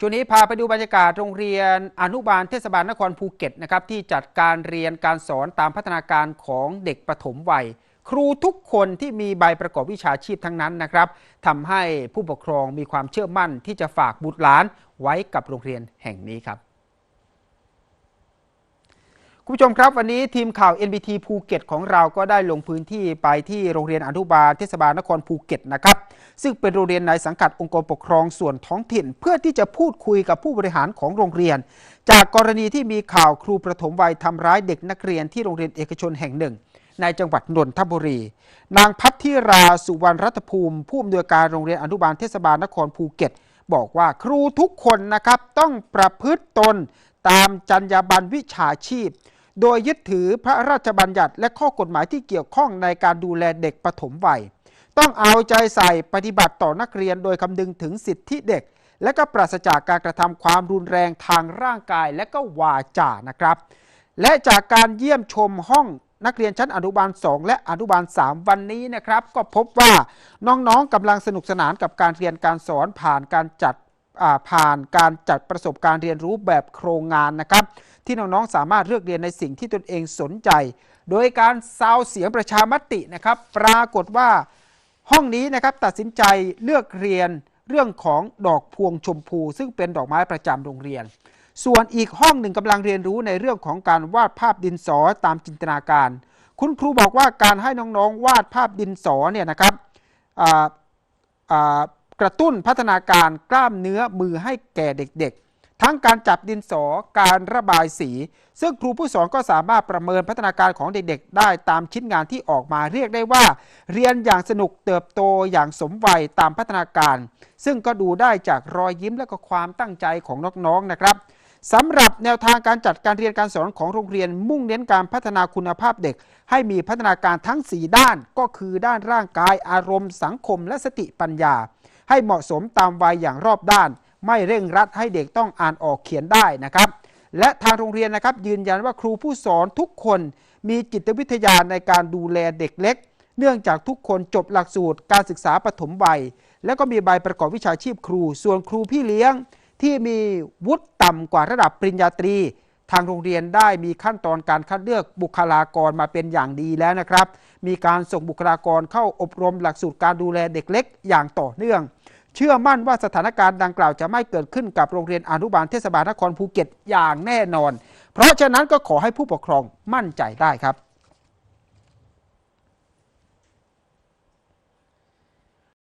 ช่วงนี้พาไปดูบรรยากาศโรงเรียนอนุบาลเทศบาลนครภูเก็ตนะครับที่จัดการเรียนการสอนตามพัฒนาการของเด็กประถมวัย ครูทุกคนที่มีใบประกอบวิชาชีพทั้งนั้นนะครับทำให้ผู้ปกครองมีความเชื่อมั่นที่จะฝากบุตรหลานไว้กับโรงเรียนแห่งนี้ครับ คุณผู้ชมครับวันนี้ทีมข่าว NBT ภูเก็ตของเราก็ได้ลงพื้นที่ไปที่โรงเรียนอนุบาลเทศบาลนครภูเก็ตนะครับซึ่งเป็นโรงเรียนในสังกัดองค์กรปกครองส่วนท้องถิ่น เพื่อที่จะพูดคุยกับผู้บริหารของโรงเรียน จากกรณีที่มีข่าวครูประถมวัยทำร้ายเด็กนักเรียนที่โรงเรียนเอกชนแห่งหนึ่ง ในจังหวัดนนทบุรี นางพัทธิราสุวรรณรัตภูมิ ผู้อำนวยการโรงเรียนอนุบาลเทศบาลนครภูเก็ต บอกว่าครูทุกคนนะครับต้องประพฤติตนตามจรรยาบรรณวิชาชีพ โดยยึดถือพระราชบัญญัติและข้อกฎหมายที่เกี่ยวข้องในการดูแลเด็กปฐมวัย ต้องเอาใจใส่ปฏิบัติต่อนักเรียนโดยคำนึงถึงสิทธิเด็ก และก็ปราศจากการกระทำความรุนแรงทางร่างกายและก็วาจานะครับ และจากการเยี่ยมชมห้องนักเรียนชั้นอนุบาล 2 และอนุบาล 3 วันนี้นะครับ ก็พบว่าน้องๆกำลังสนุกสนานกับการเรียนการสอนผ่านการจัดผ่านการจัดประสบการณ์เรียนรู้แบบโครงงานนะครับ ที่น้องๆสามารถเลือกเรียนในสิ่งที่ตนเองสนใจ โดยการซาวเสียงประชามตินะครับ ปรากฏว่าห้องนี้นะครับตัดสินใจเลือกเรียนเรื่องของดอกพวงชมพู ซึ่งเป็นดอกไม้ประจำโรงเรียน ส่วนอีกห้องหนึ่งกำลังเรียนรู้ในเรื่องของการวาดภาพดินสอตามจินตนาการ คุณครูบอกว่าการให้น้องๆ วาดภาพดินสอเนี่ยนะครับกระตุ้นพัฒนาการกล้ามเนื้อมือให้แก่เด็กๆ ทั้งการจับดินสอการระบายสี ซึ่งครูผู้สอนก็สามารถประเมินพัฒนาการของเด็กๆ ได้ตามชิ้นงานที่ออกมาเรียกได้ว่า เรียนอย่างสนุกเติบโตอย่างสมวัยตามพัฒนาการ ซึ่งก็ดูได้จากรอยยิ้มและก็ความตั้งใจของน้องๆนะครับสำหรับแนวทางการจัดการเรียนการสอนของโรงเรียนมุ่งเน้นการพัฒนาคุณภาพเด็ก ให้มีพัฒนาการทั้ง 4 ด้านก็คือด้านร่างกายอารมณ์ สังคม และสติปัญญา ให้เหมาะสมตามวัยอย่างรอบด้าน ไม่เร่งรัดให้เด็กต้องอ่านออกเขียนได้นะครับ และทางโรงเรียนนะครับยืนยันว่าครูผู้สอนทุกคนมีจิตวิทยาในการดูแลเด็กเล็ก เนื่องจากทุกคนจบหลักสูตรการศึกษาปฐมวัย แล้วก็มีใบประกอบวิชาชีพครู ส่วนครูพี่เลี้ยงที่มีวุฒิต่ำกว่าระดับปริญญาตรี ทางโรงเรียนได้มีขั้นตอนการคัดเลือกบุคลากรมาเป็นอย่างดีแล้วนะครับ มีการส่งบุคลากรเข้าอบรมหลักสูตรการดูแลเด็กเล็ก อย่างต่อเนื่อง เชื่อมั่นว่าสถานการณ์ดังกล่าวจะไม่เกิดขึ้นกับโรงเรียนอนุบาลเทศบาลนครภูเก็ตอย่างแน่นอน เพราะฉะนั้นก็ขอให้ผู้ปกครองมั่นใจได้ครับ